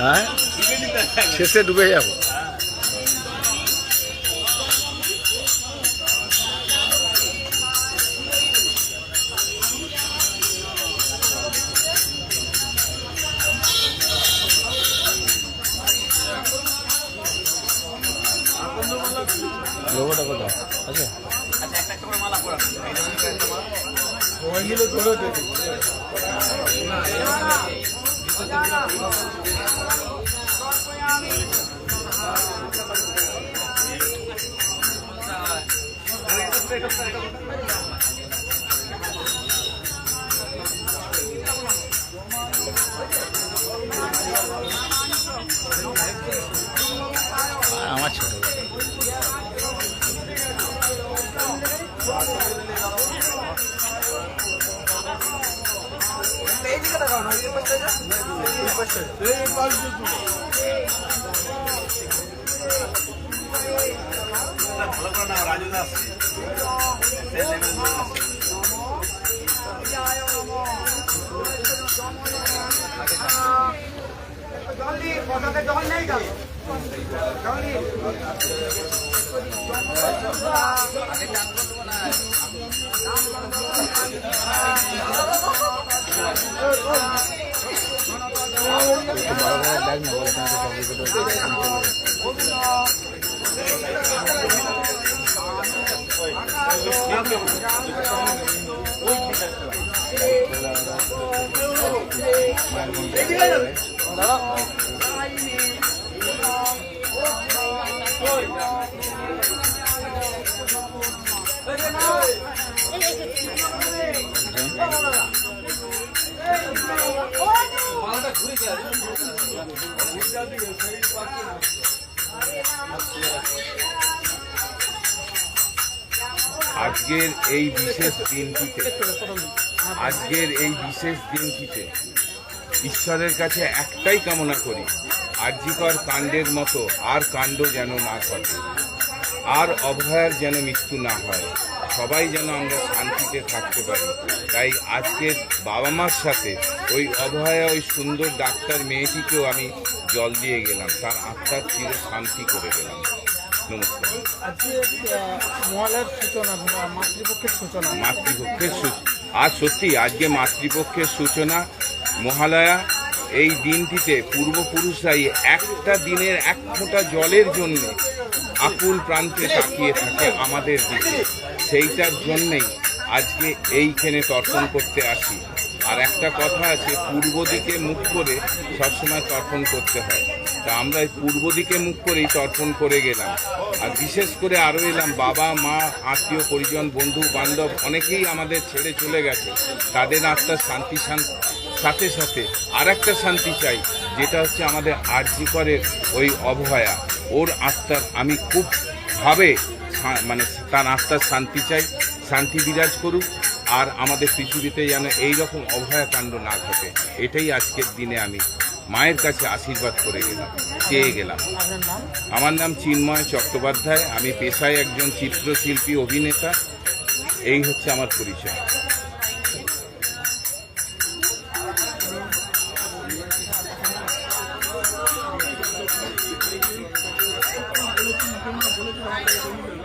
হয়। শেষে ডুবে যাব লোগোটা কোথায়? আছে? আমার রাজু দাস সে লেভেল আসছে একটু বড় করে দেখ আজকের এই বিশেষ দিনটিতে, আজকের এই বিশেষ দিনটিতে ঈশ্বরের কাছে একটাই কামনা করি, আর্যিকর কাণ্ডের মতো আর কাণ্ড যেন না ঘটে, আর অভয়ার যেন মৃত্যু না হয়। সবাই যেন আমরা শান্তিতে থাকতে পারি। তাই আজকের বাবা মার সাথে ওই অভয়া ওই সুন্দর ডাক্তার মেয়েটিকেও আমি জল দিয়ে গেলাম। তার আত্মার চির শান্তি করে গেলাম। নমস্কার। মহালয়ার সূচনা মাতৃপক্ষের সূচনা। মাতৃপক্ষের সত্যি আজকে মাতৃপক্ষের সূচনা মহালয়া এই দিনটিতে পূর্বপুরুষরাই একটা দিনের এক ফোঁটা জলের জন্য আকুল প্রান্তে তাকিয়ে থাকে আমাদের দিকে। সেইটার জন্যেই আজকে এইখানে তর্পণ করতে আসি। আর একটা কথা আছে, পূর্ব দিকে মুখ করে সবসময় তর্পণ করতে হয়। তা আমরা পূর্ব দিকে মুখ করেই তর্পণ করে গেলাম। আর বিশেষ করে আরও এলাম, বাবা, মা, আত্মীয়, পরিজন, বন্ধু, বান্ধব অনেকেই আমাদের ছেড়ে চলে গেছে। তাদের আত্মার শান্তি শান- সাথে সাথে আর একটা শান্তি চাই, যেটা হচ্ছে আমাদের আর্যিকরের ওই অবহয়া। ওর আত্মার আমি খুব ভাবে মানে তার আত্মার শান্তি চাই শান্তি বিরাজ করুক আর আমাদের পৃথিবীতে যেন এই রকম অভয়াকাণ্ড না ঘটে। এটাই আজকের দিনে আমি মায়ের কাছে আশীর্বাদ করে গেলাম চেয়ে গেলাম। আমার নাম চিন্ময় চট্টোপাধ্যায়। আমি পেশায় একজন চিত্রশিল্পী অভিনেতা। এই হচ্ছে আমার পরিচয়।